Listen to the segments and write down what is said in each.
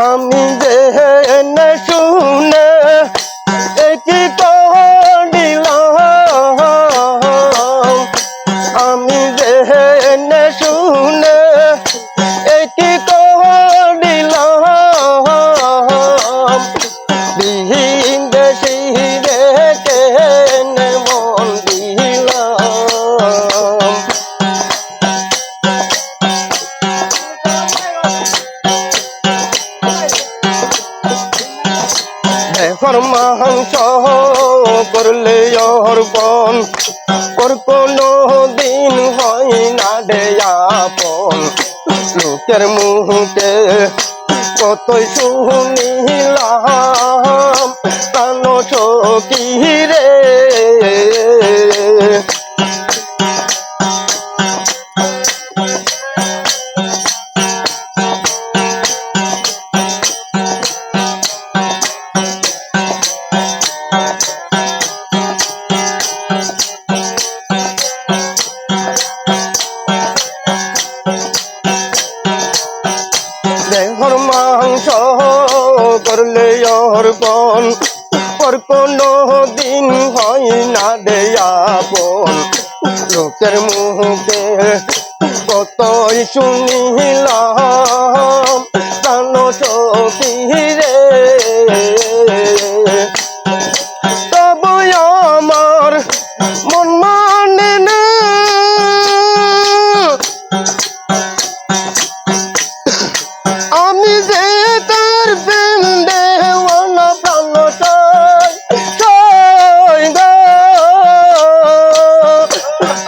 আমি যে এনে শুনে একই করিলাম আমি যে এনে শুনে একই করিলাম বিহীন দেশি দেহর মাংস করলে অর্পণ ওর কোনো দিন হয় না দেয়াপন। লোকের মুহূর্তে কতই শুনিলাম, কানো সখী রে করলে অর্পণ। পর কোনো দিন হয় না দেয়াপন লোকের মুখে কতই শুনিলাম।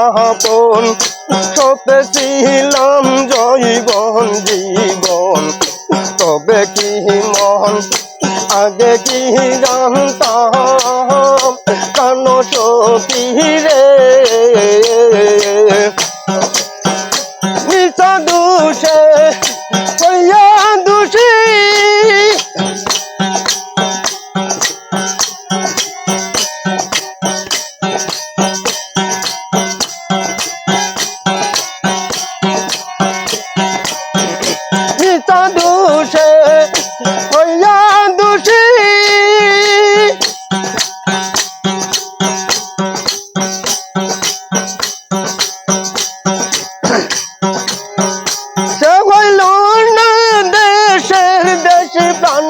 আপন সপেছিলাম জৈবন জীবন। তবে কি মন আগে কি জানতাম? কান সতী রে প্রাণ